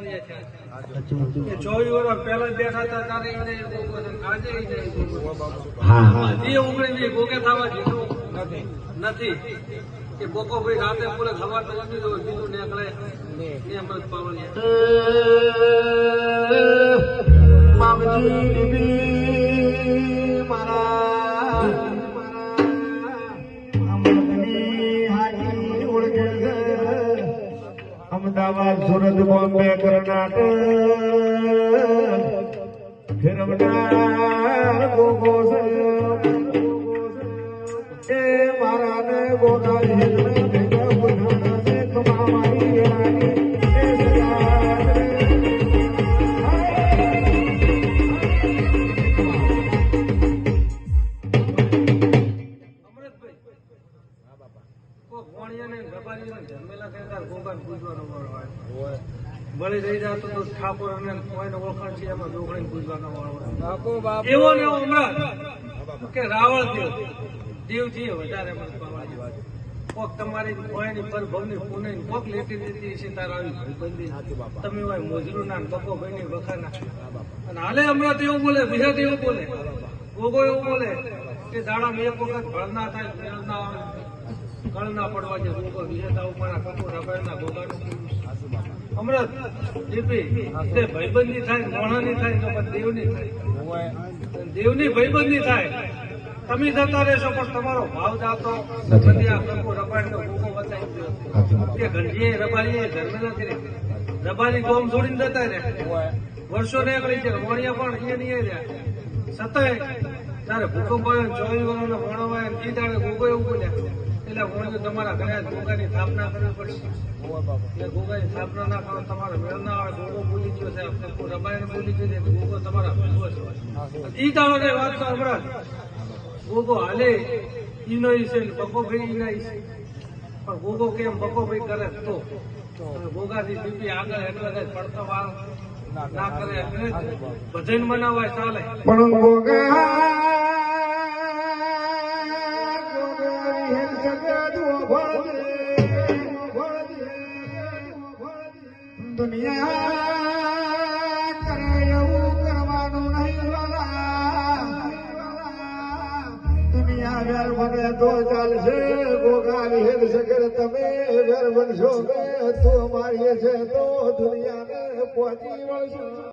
પાવળિયા છે. એ ચોવીસ વર્ષ પહેલા ગોગો છે આજે એને એ ગોગો થવા દીધું? નથી. કે બોકો ભાઈ રાતે પૂરે ખબર તો નથી જો બીજું નીકળે. એ અમૃત પાવળિયા બાબજી મારા અમદાવાદ સુરત બોમ્બે કર્ણાટક. ફિરવનાર ગોગો છે એ મારા ને ગોગા ગોગાને ને દેવથી વધારે કોક તમારી કોઈની પરભવની પુણે કોક લેતી દેતી છે તારા તમે હોય મોજરૂ ના બકો ભાઈની વખાના અને હાલે હમણાં તો એવું બોલે બીજા એવું બોલે ગોગો એવું બોલે કે દાડામાં એક વખત ભળના થાય મેળના આવે કળ પડવા જે લોકો વિજેતા ઉપાડા કપો રબાઈના ગોગાનું હમણાં દીપી તે ભયબંધી થાય મોણાની થાય તો પણ દેવની થાય? દેવની ભયબંધી થાય. તમે જતા રહેશો પણ તમારો ભાવ જાતો નથી. બધી આ કપો રબાઈનો ગોગો બતાવી ગયો કે ગંજીએ રબારીએ ધર્મ નથી રબારી ગોમ છોડીને જતા રહે વર્ષો નીકળી છે વણિયા પણ એ નહીં રહ્યા છતાંય ત્યારે ભૂકંપ આવ્યો ને ચોવીસ વર્ષનો વણો આવ્યો ને ઈ ગોગો એવું બોલ્યા. એટલે હું તમારા ઘરે ગોગાની સ્થાપના કરવી પડશે એટલે ગોગાની સ્થાપના ના કરો તમારે મેળ ના આવે, ગોગો બોલી ગયો છે કોઈ રબાઈને બોલી ગઈ છે ગોગો તમારા ભૂગો છે ઈ તારો ને વાત હમણાં ગોગો હાલે ઈનો છે બકો ભાઈ ઈના છે. પણ ગોગો કેમ બકો ભાઈ કરે તો? ગોગાથી બીપી આગળ એટલે કઈ પડતો વાર ના કરે એટલે ભજન મનાવાય ચાલે. પણ ગોગા દુનિયા કરે કરવાનું નહીં. દુનિયા વેર બને તો ચાલશે ગોગા હેલ સગર તમે વેર બનશો તું મારી છે તો દુનિયાને પહોંચી વળશો